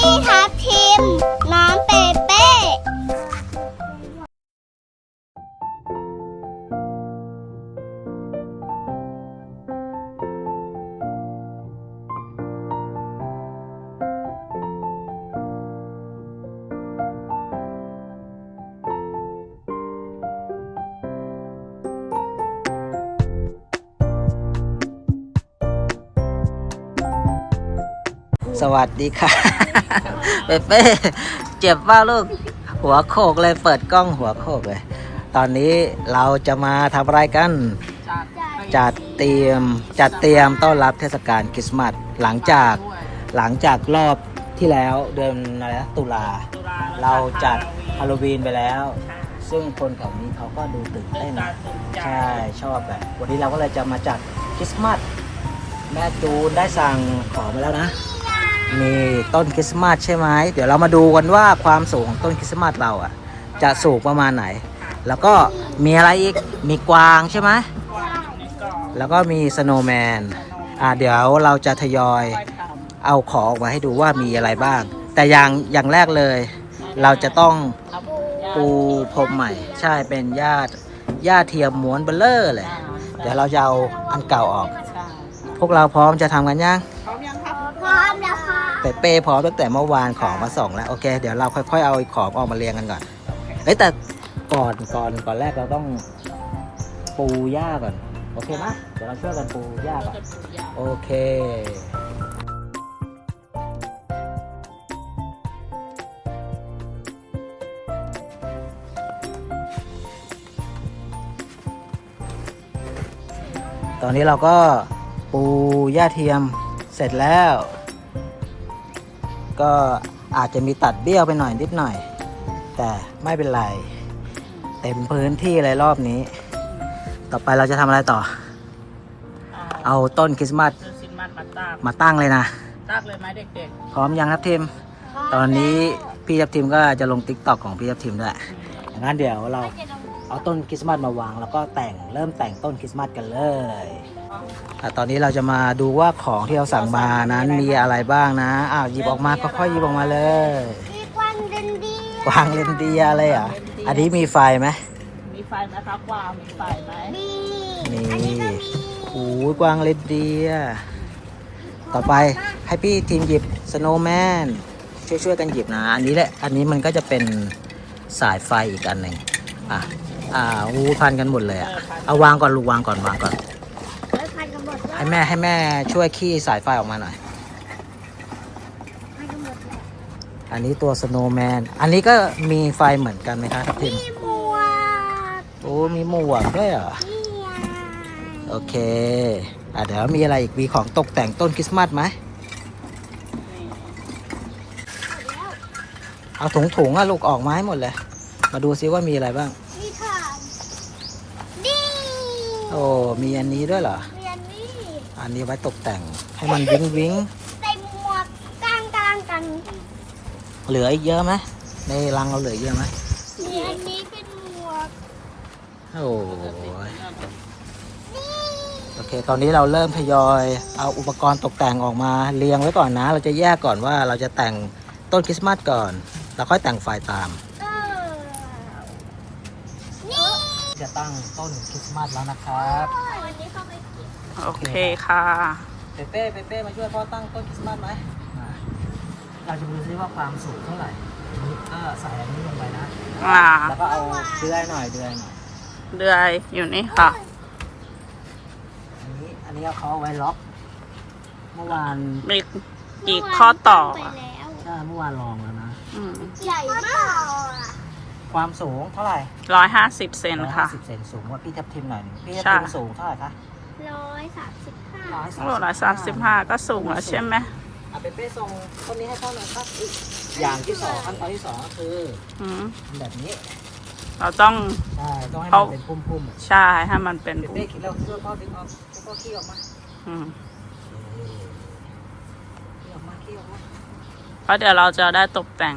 พี่ สวัสดีค่ะเปเป้เจ็บว่าลูก หัวโขกเลยเปิดกล้องหัวโขกเลย ตอนนี้เราจะมาทำอะไรกัน จัดเตรียมจัดเตรียมต้อนรับเทศกาลคริสต์มาสหลังจากหลังจากรอบที่แล้วเดือนอะไรนะตุลา เราจัดฮาโลวีนไปแล้ว ซึ่งคนแถวนี้เขาก็ดูตื่นเต้นใช่ชอบแบบวันนี้เราก็เลยจะมาจัดคริสต์มาสแม่จูนได้สั่งของมาแล้วนะ มีต้นคริสต์มาสใช่ไหมเดี๋ยวเรามาดูกันว่าความสูงของต้นคริสต์มาสเราอะ จะสูงประมาณไหน แล้วก็มีอะไรอีกมีกวางใช่ไหมแล้วก็มีสโนว์แมนอ่าเดี๋ยวเราจะทยอยเอาของออกมาให้ดูว่ามีอะไรบ้าง แต่อย่างอย่างแรกเลย เราจะต้องปูพรมใหม่ ใช่เป็นญาติญาติเทียมม้วนเบลเลอร์เลย เดี๋ยวเราจะเอาอันเก่าออก พวกเราพร้อมจะทำกันยัง แต่เป้พร้อมตั้งแต่เมื่อวานของมาส่งแล้วโอเค เดี๋ยวเราค่อยๆเอาของออกมาเรียงกันก่อนเอ้ยแต่ก่อนก่อนก่อนแรกเราต้องปูหญ้าก่อนโอเคไหมเดี๋ยวเราช่วยกันปูหญ้าก่อนโอเคตอนนี้เราก็ปูหญ้าเทียมเสร็จแล้ว ก็อาจจะมีตัดเบี้ยวไปหน่อยนิดหน่อย แต่ไม่เป็นไร เต็มพื้นที่เลยรอบนี้ ต่อไปเราจะทำอะไรต่อ เอาต้นคริสต์มาสซื้อสินมันมาตากมาตั้งเลยนะ ตากเลยไหมเด็กพร้อมยังครับทีม ตอนนี้พี่ทับทิมก็จะลงติ๊กต็อกของพี่ทับทิมด้วยงั้นเดี๋ยวเราเอาต้นคริสต์มาสมาวาง แล้วก็แต่งเริ่มแต่งต้นคริสต์มาสกันเลยอะ ตอนนี้เราจะมาดูว่าของที่เราสั่งมานั้นมีอะไรบ้างนะอ้าวหยิบออกมาค่อยๆหยิบออกมาเลยพี่กวางเดนดีกวางเลนเดียอะไรอะ อันนี้มีไฟไหมๆมีไฟไหมคะกวางมีไฟไหมมีนี่อันนี้ก็มีโอ้ยกวางเลนเดีย ต่อไปให้พี่ทีมหยิบสโนว์แมนช่วยช่วยๆกันหยิบนะ อันนี้แหละ อันนี้มันก็จะเป็นสายไฟอีกอันหนึ่งอะอ่าวูพันกันหมดเลยอะเอาวางก่อนลูกวางก่อนวางก่อน ให้แม่ให้แม่ช่วยขี้สายไฟออกมาหน่อยพันกันหมดเลยอันนี้ตัวสโนว์แมน อันนี้ก็มีไฟเหมือนกันไหมคะทับทิมมีหมวกโอ้มีหมวกด้วยเหรอ นี่ไงโอเค อะเดี๋ยวมีอะไรอีก มีของตกแต่งต้นคริสต์มาสไหม เอาถุงถุงๆอะลูกออกมาให้หมดเลย มาดูซิว่ามีอะไรบ้าง นี่ค่ะนี่โอ้มีอันนี้ด้วยเหรอเรียนนี่ อันนี้ไว้ตกแต่งให้มันวิ้งวิ้งใส่หมวกกลางกลางกันเหลืออีกเยอะไหมในรังเราเหลือเยอะไหมนี่อันนี้เป็นหมวกโอ้ยโอเค ตอนนี้เราเริ่มทยอยเอาอุปกรณ์ตกแต่งออกมาเรียงไว้ก่อนนะ เราจะแยกก่อนว่าเราจะแต่งต้นคริสต์มาสก่อน แล้วค่อยแต่งไฟตามเออนี่จะตั้งต้นคริสต์มาสแล้วนะครับ โอเคค่ะ เปเป้เปเป้มาช่วยพ่อตั้งต้นคริสต์มาสไหมอ่าเราจะดูซิว่าความสูงเท่าไหร่นี่ก็ใส่อันนี้ลงไปนะ อ่า แล้วก็เอาเดือยหน่อยเดือยหน่อยเดือยอยู่นี่ค่ะ อันนี้อันนี้เขาเอาไว้ล็อก เมื่อวานมีกี่ข้อต่อไปอะแล้วใช่เมื่อวานลองแล้วนะ อืมใหญ่มากความสูงเท่าไหร่ร้อยห้าสิบเซนค่ะสิบเซนสูงกว่าพี่ทับทิมหน่อยหนึ่งพี่ทับใช่ทิมสูงเท่าไหร่คะ ร้อยสามสิบห้าร้อยโอ้ร้อยสามสิบห้าก็สูงแล้วใช่ไหมอะเปเป้ส่งต้นนี้ให้พ่อหน่อยครับอีกอย่างที่สองขั้นตอนที่สองก็คืออืมทำแบบนี้เราต้อง ใช่ต้องให้เอามั นเป็นพุ่มๆอะใช่ให้มันเป็นเปเป้คิดแล้วช่วยพ่อดึงออกช่วยพ่อขี้ออกมาอืมขี้ออกมาขี้ออกมาเพราะเดี๋ยวเราจะได้ตกแต่ง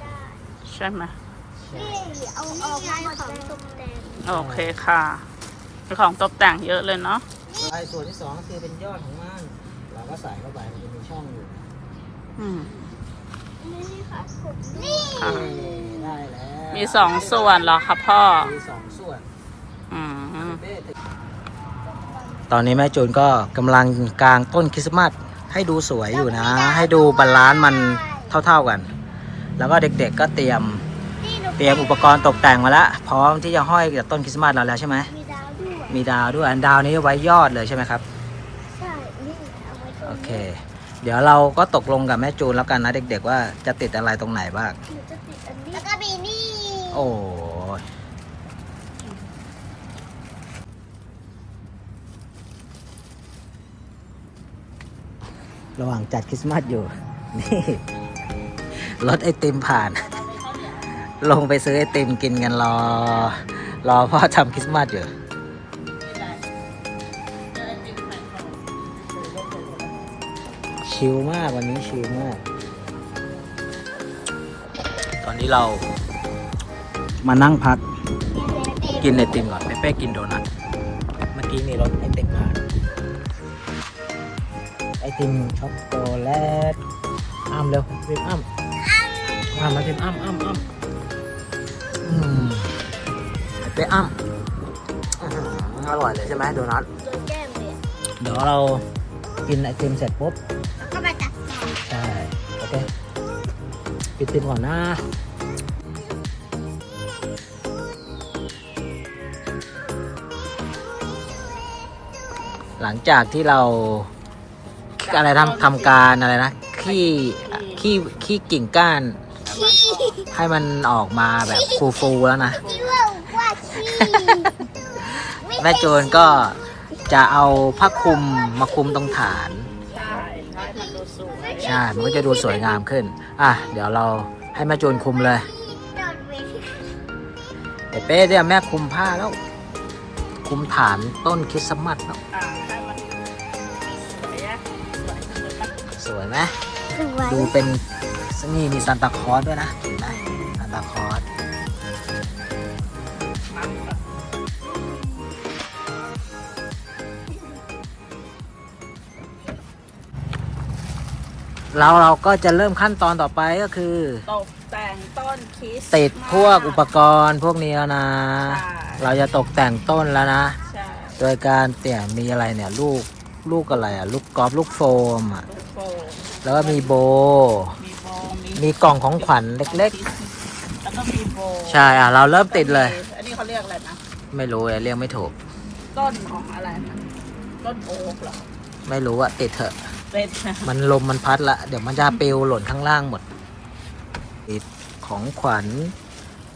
ได้ใช่ไหมนี่เอาออกมาของตกแต่งโอเคค่ะ มีของตกแต่งเยอะเลยเนาะไอ้ส่วนที่สองก็คือเป็นยอดของมันเราก็ใส่เข้าไปมันจะมีช่องอยู่อืมนี่ค่ะได้แล้วมีสองส่วนเหรอคะพ่อมีสองส่วนอืมตอนนี้แม่จูนก็กำลังกางต้นคริสต์มาสให้ดูสวยอยู่นะ ให้ดูบาลานซ์มันเท่าๆกัน แล้วก็เด็กๆก็เตรียมนี่หนูเตรียมอุปกรณ์ตกแต่งมาแล้วพร้อมที่จะห้อยกับต้นคริสต์มาสเราแล้วใช่ไหมมีดาวด้วย มีดาวด้วยอันดาวนี้ไว้ยอดเลยใช่ไหมครับ ใช่นี่เอาไว้ตรงโอนี้เค เดี๋ยวเราก็ตกลงกับแม่จูนแล้วกันนะเด็ก ๆ ว่าจะติดอะไรตรงไหนบ้าง หนูจะติดอันนี้แล้วก็มีนี่โอ้ยระหว่างจัดคริสต์มาสอยู่ นี่รถไอติมผ่าน ลงไปซื้อไอติมกินกันรอ รอพ่อทำคริสต์มาสอยู่ ชิลมากวันนี้ชิลมาก ตอนนี้เรา มานั่งพักกินไอติมก่อนเป้ๆกินโดนัทเมื่อกี้มีรถไอติมผ่านไอติมช็อกโกแลตอ้ามเร็วรีบอ้ามอ้ามมาติมอ้ามอ้ามอ้ามอืมไอเป้อ้ามอื้อหืออร่อยเลยใช่ไหมโดนัทโดนแก้มเลยเดี๋ยวเรากินไอติมเสร็จปุ๊บ ปิดติมก่อนนะหลังจากที่เราอะไรทำทำการอะไรนะขี้ขี้ขี้กิ่งก้าน ให้มันออกมาแบบฟูๆแล้วนะที่ว่าว่าขี้แม่โจนก็จะเอาผ้าคลุมมาคลุมตรงฐาน ใช่ มันก็จะดูสวยงามขึ้น อะ เดี๋ยวเราให้แม่จูนคุมเลยโดนเวทีเดี๋ยวเป้เนี่ยแม่คุมผ้าแล้ว คุมฐานต้นคริสต์มาสแล้วอ่าให้มันสวยอะสวยขึ้นเลยนะสวยไหมสวยดูเป็นนี่มีซานตาคลอสด้วยนะเห็นไหมซานตาคลอส เราเราก็จะเริ่มขั้นตอนต่อไปก็คือ ตกแต่งต้นคริสต์ติดพวกอุปกรณ์พวกนี้แล้วนะใช่เราจะตกแต่งต้นแล้วนะใช่โดยการเตี่ยมีอะไรเนี่ยลูกลูกอะไรอะลูกกอล์ฟลูกโฟมอะลูกโป่งแล้วก็มีโบมีโบมีมีกล่องของขวัญเล็กแล้วก็มีโบๆใช่อะเราเริ่มติดเลย อันนี้เขาเรียกอะไรนะ ไม่รู้เลยเรียกไม่ถูก ต้นของอะไรนะต้นโอ๊กเหรอ ไม่รู้อะติดเถอะ เป็นมันลมมันพัดละ เดี๋ยวมันจะปลิวหล่นข้างล่างหมดติดของขวัญ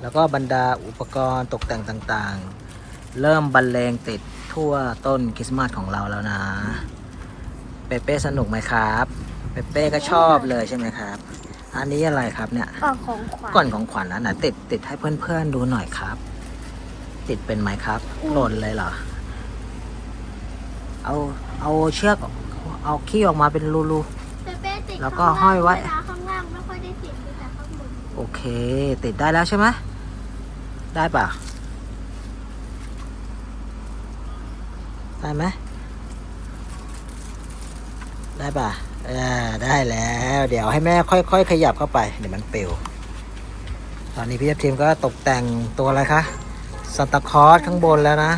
แล้วก็บรรดาอุปกรณ์ตกแต่งต่างๆ เริ่มบรรเลงติดทั่วต้นคริสต์มาสของเราแล้วนะ เปเป้สนุกไหมครับ เปเป้ก็ชอบเลยใช่ไหมครับ อันนี้อะไรครับเนี่ยกล่องของขวัญก่อนของขวัญนะนะติดติดให้เพื่อนๆดูหน่อยครับ ติดเป็นไหมครับ หล่นเลยเหรอ เอาเอาเชือก เอาขี้ออกมาเป็นรูเปเป้ติดแล้วก็ห้อยไว้เวลาข้างล่างไม่ค่อยได้ติดมีแต่ข้างบนๆโอเค ติดได้แล้วใช่ไหมได้ป่ะได้ไหมได้ป่ะอ่าได้แล้ว เดี๋ยวให้แม่ค่อย ๆ ขยับเข้าไปเดี๋ยวมันปลิวตอนนี้พี่ทีมก็ตกแต่งตัวอะไรคะซันตาคลอสข้างบนแล้วนะ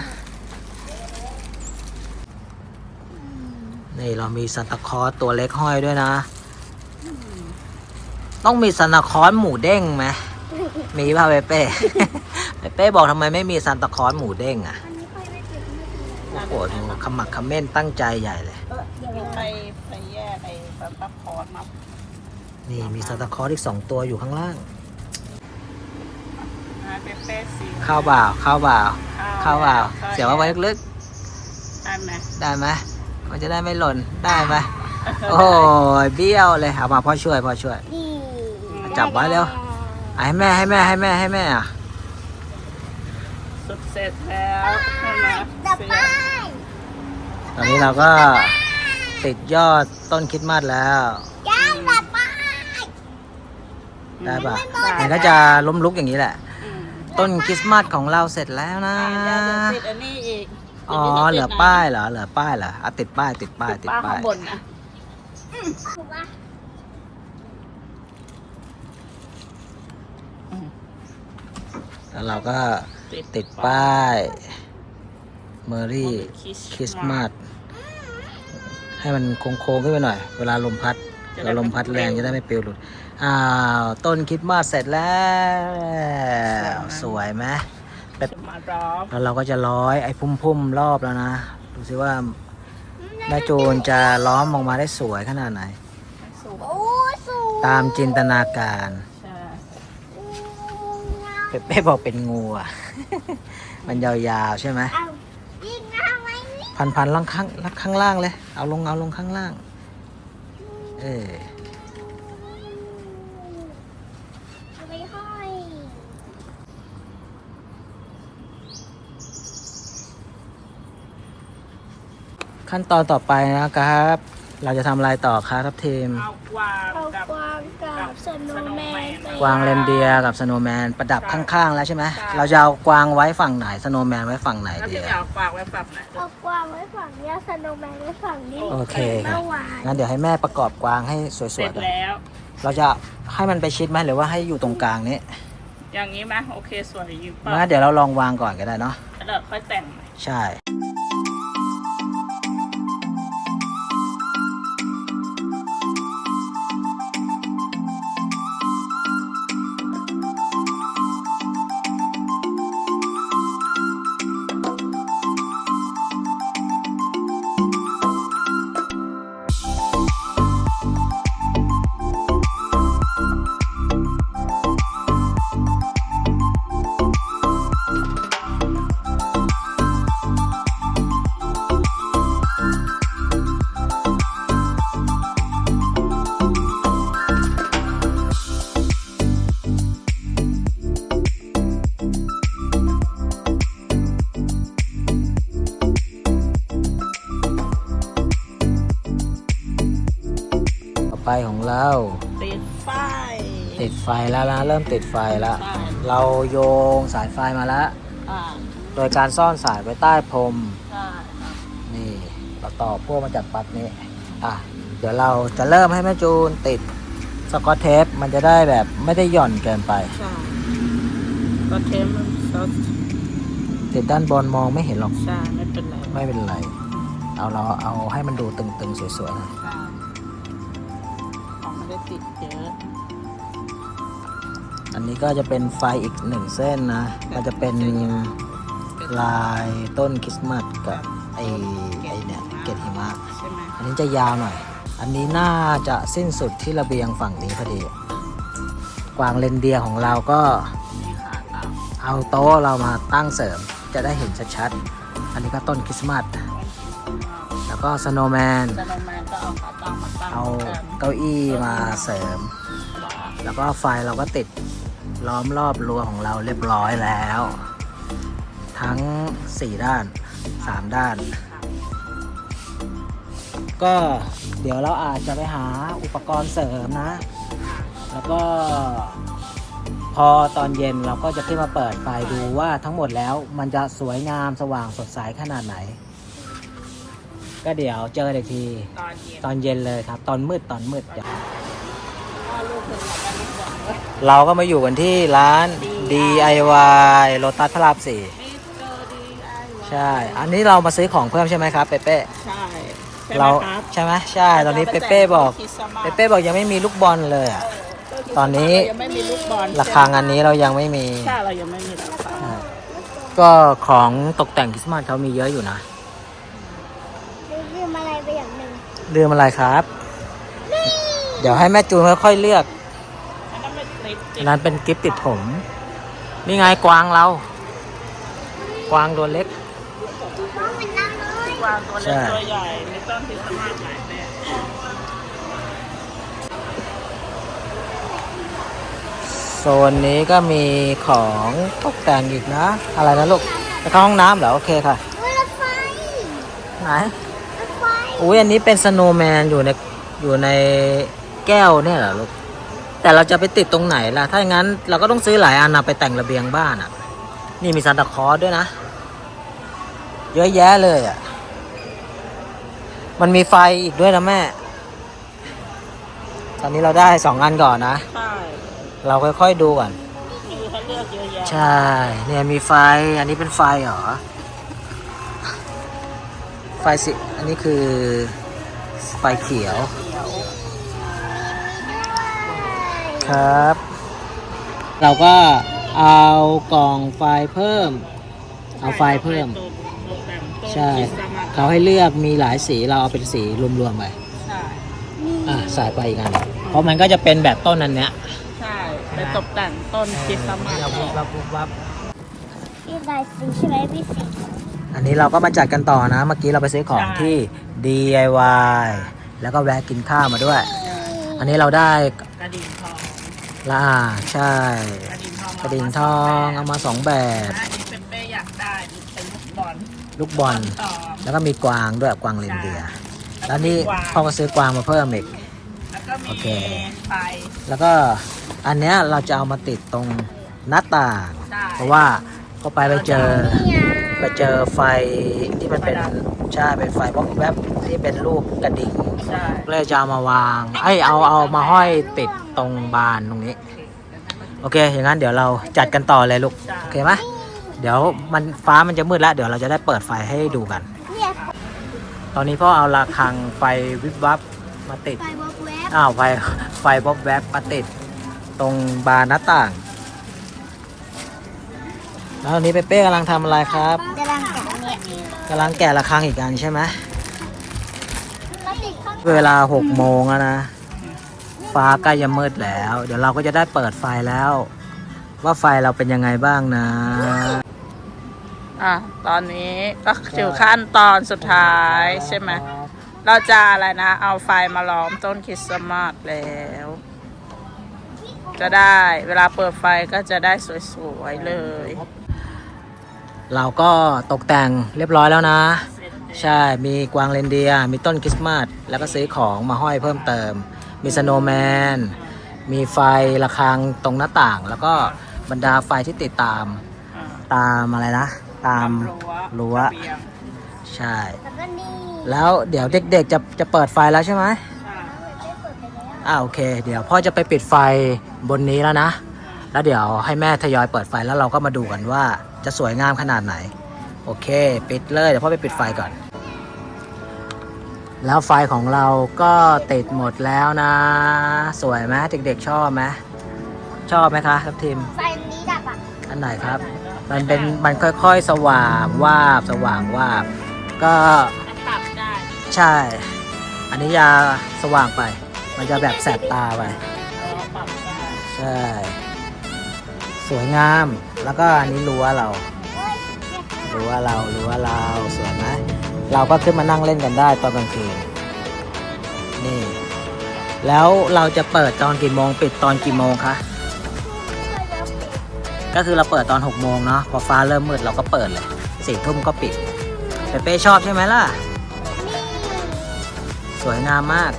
นี่เรามีซันตาคลอสตัวเล็กห้อยด้วยนะ ต้องมีซันตาคลอสหมูเด้งไหมมีป่ะเปเป้เปเป้บอกทำไมไม่มีซันตาคลอสหมูเด้งอะอันนี้ค่อยไม่ติดไม่ติดโอ้โหดูขมักเขม้นตั้งใจใหญ่เลยไปไปแยกไอ้ซันตาคลอสมานี่มีซันตาคลอสอีกสองตัวอยู่ข้างล่างให้เป๊ะๆสีเข้าวบ่าวเข้าวบ่าวเข้าวบ่าวข้เสียบเอาไว้ลึกได้ไหมๆได้ไหม มันจะได้ไม่หล่นได้ไหมโอ้ยเบี้ยวเลยเอามาพ่อช่วยพ่อช่วย นี่จับไว้เร็วอะให้แม่ให้แม่ให้แม่ให้แม่อะสุดเสร็จแล้วใช่ไหมต่อไปตอนนี้เราก็ติดยอดต้นคริดมาสแล้ว ย่างต่อไปได้ปะมันก็จะล้มลุกอย่างนี้แหละอืมต้นคริสต์มาสของเราเสร็จแล้วนะอ่าเดี๋ยวติดอันนี้อีก อ๋อเหลือป้ายเหรอเหลือป้ายเหรออะติดป้ายติดป้ายติดป้ายข้างบนนะแล้วเราก็ติดป้ายเมอรี่คริสต์มาสให้มันโค้งๆขึ้นไปหน่อย เวลาลมพัดเราลมพัดแรงจะได้ไม่ปลิวหลุด อ้าว ต้นคริสต์มาสเสร็จแล้ว สวยไหม จะมาร้องแล้วเราก็จะร้อยไอ้พุ่มๆรอบแล้วนะ ดูสิว่าแม่จูนจะล้อมออกมาได้สวยขนาดไหนสูงโอ้สูตามจินตนาการใช่เปเป้บอกเป็นงูอะ มันยาวๆใช่ไหมเอายิงเอาไว้นี่พันพันๆล่างข้างล่างข้างล่างเลย เอาลงเอาลงข้างล่าง เออ เอาไปห้อย ขั้นตอนต่อไปนะครับ เราจะทำอะไรต่อครับทัพทีมเอากวางเอากับ กวางกับสโนว์แมนไปกวางเรนเดียร์กับสโนว์แมนประดับใช่ข้างๆแล้วใช่ไหมใช่ เราจะเอากวางไว้ฝั่งไหนสโนว์แมนไว้ฝั่งไหนแล้วดีที่อะเอากวางไว้ฝักไหนเอากวางไว้ฝั่งนี้เอาสโนว์แมนไว้ฝั่งนี้โอเคคเมื่รับอวานงั้นเดี๋ยวให้แม่ประกอบกวางให้สเสร็วยจๆก่อนแล้ว เราจะให้มันไปชิดไหมหรือว่าให้อยู่ตรงกลางนี้อย่างนี้ไหมโอเคสวยอยู่ป่ะงั้นเดี๋ยวเราลองวางก่อนก็ได้เนาะ แล้วเดี๋ยวค่อยแต่งใหม่ใช่ ไปของเราติดไฟติดไฟแล้วนะเริ่มติดไฟแล้วใช่เราโยงสายไฟมาแล้วอ่าโดยการซ่อนสายไว้ใต้พรมใช่ครับนี่เราต่อพวกมาจากปลั๊กนี้อะเดี๋ยวเราจะเริ่มให้แม่จูนติดสกอตเทปมันจะได้แบบไม่ได้หย่อนเกินไปใช่ก็เทมมันก็ติดด้านบนมองไม่เห็นหรอกใช่ไม่เป็นไรไม่เป็นไร เอาเราเอาให้มันดูตึงๆ สวยๆหน่อ อันนี้ก็จะเป็นไฟอีกหนึ่งเส้นนะมันจะเป็นลายต้นคริสต์มาสกับไอ้ไอ้เนี่ยเกล็ดหิมะใช่ไหมอันนี้จะยาวหน่อย อันนี้น่าจะสิ้นสุดที่ระเบียงฝั่งนี้พอดี กวางเรนเดียร์ของเราก็นี่ค่ะตามเอาโต๊ะเรามาตั้งเสริมจะได้เห็นชัดๆ อันนี้ก็ต้นคริสต์มาส แล้วก็สโนว์แมนแต่โนแมนก็เอาขาตั้งมาตั้งเอากันเก้าอี้มาเสริม แล้วก็ไฟเราก็ติด ล้อมรอบรั้วของเราเรียบร้อยแล้ว ทั้ง 4 ด้าน 3 ด้าน ก็เดี๋ยวเราอาจจะไปหาอุปกรณ์เสริมนะ แล้วก็พอตอนเย็นเราก็จะขึ้นมาเปิดไฟดูว่าทั้งหมดแล้วมันจะสวยงามสว่างสดใสขนาดไหน ก็เดี๋ยวเจออีกที ตอนเย็นตอนเย็นเลยครับ ตอนมืดตอนมืดเดี๋ยว พ่อลูกเป็นของแม่ลูก เราก็มาอยู่กันที่ร้าน DIY โลตัสพระรามสี่มิสเตอร์ดีไอใช่ อันนี้เรามาซื้อของเพิ่มใช่ไหมครับเปเป้ใช่ใช่ไหมเราครับใช่ไหมใช่ ตอนนี้เปเป้บอกเปเป้บอกยังไม่มีลูกบอลเลยอะตอนนี้ยังไม่มีลูกบอลราคางานนี้เรายังไม่มีใช่เรายังไม่มีราคาใช่ก็ของตกแต่งคริสต์มาสเขามีเยอะอยู่นะลืมอะไรไปอย่างหนึ่งลืมอะไรครับ เดี๋ยวให้แม่จูนค่อยๆเลือก อันนั้นเป็นกิฟต์ติดผม นี่ไงกวางเรา กวางตัวเล็กน้องเป็นนั่งเลยวางตัวเล็กใช่ตัวใหญ่ไม่ต้องที่สมาร์ทหลายแบบโซนนี้ก็มีของตกแต่งอีกนะ อะไรนะลูกไปเข้าห้องน้ำเหรอ โอเคค่ะเฮ้ยรถไฟไหนรถไฟอุ้ยอันนี้เป็นสโนว์แมนอยู่ในอยู่ในแก้วเนี่ยเหรอลูก แต่เราจะไปติดตรงไหนล่ะ ถ้าอย่างนั้นเราก็ต้องซื้อหลายอันนะไปแต่งระเบียงบ้านอะ นี่มีซานตาคลอสด้วยนะ เยอะแยะเลยอะ มันมีไฟอีกด้วยนะแม่ ตอนนี้เราได้สองอันก่อนนะ ใช่ เราค่อยๆดูก่อนมีให้เลือกเยอะแยะใช่ เนี่ยมีไฟ อันนี้เป็นไฟเหรอ ไฟสิ อันนี้คือไฟเขียวเขียว ครับ เราก็เอากล่องไฟเพิ่ม เอาไฟเพิ่มตกแต่งต้นใช่คริสต์มาสเขาให้เลือกมีหลายสีเราเอาเป็นสีรวมๆไปใช่อะใส่ไปอีกอันเพราะมันก็จะเป็นแบบต้นอันเนี้ยใช่ไปตกแต่งต้นคริสต์มาสจะวุบวับวุบวับพี่ลายสีใช่ไหมพี่สีอันนี้เราก็มาจัดกันต่อนะ เมื่อกี้เราไปซื้อของที่ DIY แล้วก็แวะกินข้าวมาด้วย อันนี้เราได้กระดิ่งทอง ละอ่าใช่กระดิ่งทองกระดิ่งทองเอามาสองแบบอันนี้เป็นเป้อยากได้เป็นลูกบอลลูกบอล ต่อแล้วก็มีกวางด้วยกวางเรนเดียร์แล้วนี่กวางพ่อก็ซื้อกวางมาเพิ่มอีก แล้วก็มีโอเค ไฟ แล้วก็อันเนี้ยเราจะเอามาติดตรงหน้าต่าง ได้ เพราะว่าพอไปไปเจอเนี่ยไปเจอไฟที่มันเป็นใช่เป็นไฟบล็อกแวบที่เป็นรูปกระดิ่ง ใช่ก็เลยจะเอามาวาง ไอ้ยเอาเอามาห้อยติดตรงบานตรงนี้ โอเค อย่างนั้นเดี๋ยวเราจัดกันต่อเลยลูก โอเคไหมเดี๋ยวมันฟ้ามันจะมืดแล้ว เดี๋ยวเราจะได้เปิดไฟให้ดูกันเนี่ยตอนนี้พ่อเอาระฆังไฟวิบวับมาติด ไฟวอลแวบอ้าวไฟไฟบ๊อบแวบมาติด ตรงบานหน้าต่าง แล้วอันนี้เป้เป้กำลังทำอะไรครับจะรังแกะเนี่ยกำลังแกะระฆังอีกอันใช่ไหมมาติดข้าง เวลาหกโมงแล้วนะ ฟ้าใกล้จะมืดแล้ว เดี๋ยวเราก็จะได้เปิดไฟแล้ว ว่าไฟเราเป็นยังไงบ้างนะ อะตอนนี้ก็ถึงขั้นตอนสุดท้ายใช่ไหมเราจะอะไรนะ เอาไฟมาล้อมต้นคริสต์มาสแล้ว จะได้เวลาเปิดไฟก็จะได้สวยๆเลย เราก็ตกแต่งเรียบร้อยแล้วนะ ใช่ มีกวางเรนเดียร์มีต้นคริสต์มาส แล้วก็ซื้อของมาห้อยเพิ่มเติม มีสโนว์แมน มีไฟระฆังตรงหน้าต่าง แล้วก็บรรดาไฟที่ติดตามอ่าตามอะไรนะ ตามรั้วระเบียงใช่ แล้วก็นี่แล้วเดี๋ยวเด็กๆจะจะเปิดไฟแล้วใช่ไหมใช่ได้เปิดไปแล้วอ่าโอเค เดี๋ยวพ่อจะไปปิดไฟบนนี้แล้วนะ แล้วเดี๋ยวให้แม่ทยอยเปิดไฟแล้วเราก็มาดูกันว่าจะสวยงามขนาดไหน โอเค ปิดเลย เดี๋ยวพ่อไปปิดไฟก่อน แล้วไฟของเราก็ติดหมดแล้วนะ สวยไหมเด็กๆชอบไหมชอบไหมคะครับทีมไฟนี้ดับอะอันไหนครับ มันเป็นมันค่อยๆสว่างวาบสว่างวาบก็มันปรับได้ ใช่ อันนี้ยาสว่างไป มันจะแบบแสบตาไปเราปรับได้ใช่ สวยงามแล้วก็อันนี้รั้วเราเฮ้ยเนี่ย รั้วเรารั้วเราสวยไหมเราก็ขึ้นมานั่งเล่นกันได้ตอนกลางคืนนี่ แล้วเราจะเปิดตอนกี่โมงปิดตอนกี่โมงคะก็คือเราเปิดตอน6โมงเนาะพอฟ้าเริ่มมืดเราก็เปิดเลยสี่ทุ่มก็ปิดเปเป้ชอบใช่ไหมล่ะ สวยงามมาก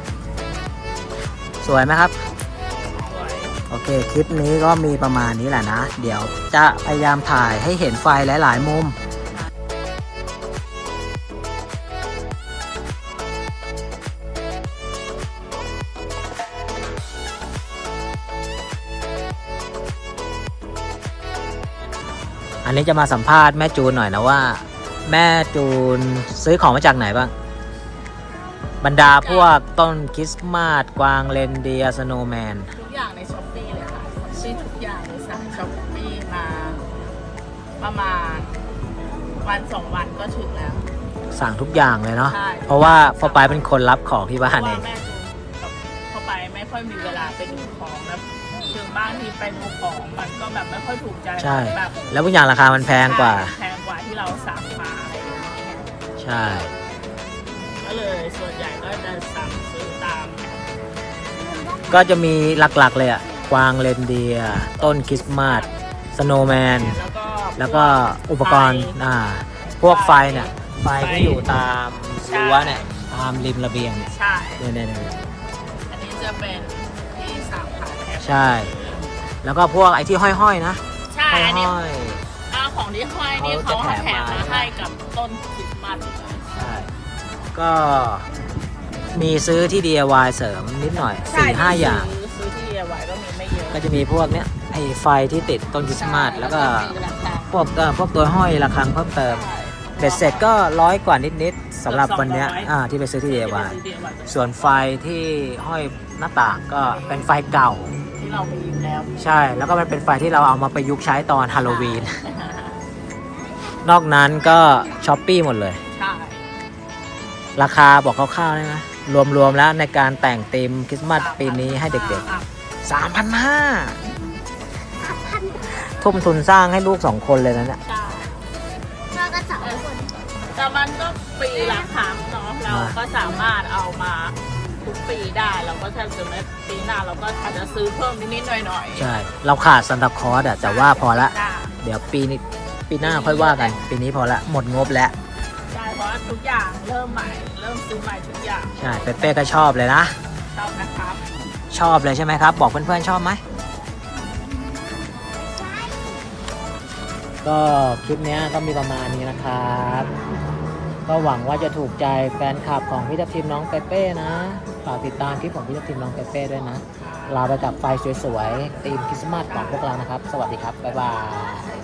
สวยไหมครับโอเค คลิปนี้ก็มีประมาณนี้แหละนะ เดี๋ยวจะพยายามถ่ายให้เห็นไฟหลาย ๆ มุม นนี้จะมาสัมภาษณ์แม่จูนหน่อยนะว่า แม่จูนซื้อของมาจากไหนบ้าง บรรดาพวกต้นคริสต์มาสกวางเรนเดียร์สโนว์แมน ทุกอย่างในช้อปปี้เลยค่ะซื้อทุกอย่างเลยสั่งช้อปปี้มาประมาณวันสองวันก็ถึงแล้ว สั่งทุกอย่างเลยเนาะใช่ เพราะว่าพ่อไปายเป็นคนรับของที่บ้านเพเอราะงว่าแม่จูนกับเข้าไปไม่ค่อยมีเวลาไปดูของแล้วถึง บ้านที่ไปดูของมันก็แบบไม่ค่อยถูกใจใช่ แบบแล้วทุกอย่างราคามันแพงกว่า แพงกว่าที่เราสั่งมาอะไรอย่างเงี้ยใช่ ก็เลยส่วนใหญ่ก็จะสั่งซื้อตาม ก็จะมีหลักๆเลยอะกวางเรนเดียร์ต้นคริสต์มาสสโนว์แมน แล้วก็แล้วก็อุปกรณ์อ่าพวกไฟเนี่ยไฟที่อยู่ตามรั้วเนี่ยตามริมระเบียงเนี่ยใช่ เนี่ยเนี่ยเนี่ยอันนี้จะเป็นที่สั่งผ่านแอป ใช่ แล้วก็พวกไอ้ที่ห้อยๆนะใช่ห้อันนี้อยเอาของที่ห้อยนี่เขาเขาจะแถมแถมมามา ให้กับต้นคริสต์มาสเลยๆใช่ก็มีซื้อที่ DIY เสริมนิดหน่อยใช่สี่ห้าอย่าง ซื้อซื้อที่ DIY ก็มีไม่เยอะก็จะมีพวกเนี้ยไอ้ไฟที่ติดต้นคริสต์มาสแล้วก็มีราคาพวกเอ่อพวกตัวห้อยระฆังเพิ่มเติมเบ็ดเสร็จก็ร้อยกว่านิดๆสำหรับวันเนี้ยอ่าที่ไปซื้อที่ DIY ส่วนไฟที่ห้อยหน้าต่างก็เป็นไฟเก่าที่ เรามีอยู่แล้วใช่ แล้วก็มันเป็นไฟที่เราเอามาประยุกต์ใช้ตอนฮาโลวีน นอกนั้นก็ช้อปปี้หมดเลย ใช่ราคาบอกคร่าวๆได้ไหมรวมๆแล้วในการแต่งธีมคริสต์มาสปีนี้ให้เด็กๆ3,500ทุ่มทุนสร้างให้ลูกสองคนเลยนะเนี่ย ใช่เราก็สองคนแต่มันก็ปีละครั้งเนาะเราก็สามารถเอามา ทุกปีได้ เราก็แทบจะไม่ปีหน้าเราก็อาจจะซื้อเพิ่มนิดๆหน่อยๆ ใช่ เราขาดซันตาคลอสอะแต่ว่าพอละได้เดี๋ยวปีนี้ปีหน้าค่อยว่ากัน ปีนี้พอละหมดงบแล้ว ใช่เพราะว่าทุกอย่างเริ่มใหม่ เริ่มซื้อใหม่ทุกอย่างใช่เป๊ะๆก็ชอบเลยนะ ชอบนะครับชอบเลยใช่ไหมครับ บอกเพื่อนๆชอบไหม ก็คลิปเนี้ยก็มีประมาณนี้นะครับ ก็หวังว่าจะถูกใจแฟนคลับของพี่ทัพทีมน้องเปเป้นะ ฝากติดตามคลิปของพี่ทีมน้องเปเป้ด้วยนะลาไปกับไฟสวยๆตีมคริสต์มาสของพวกเรานะครับ สวัสดีครับ บ๊ายบาย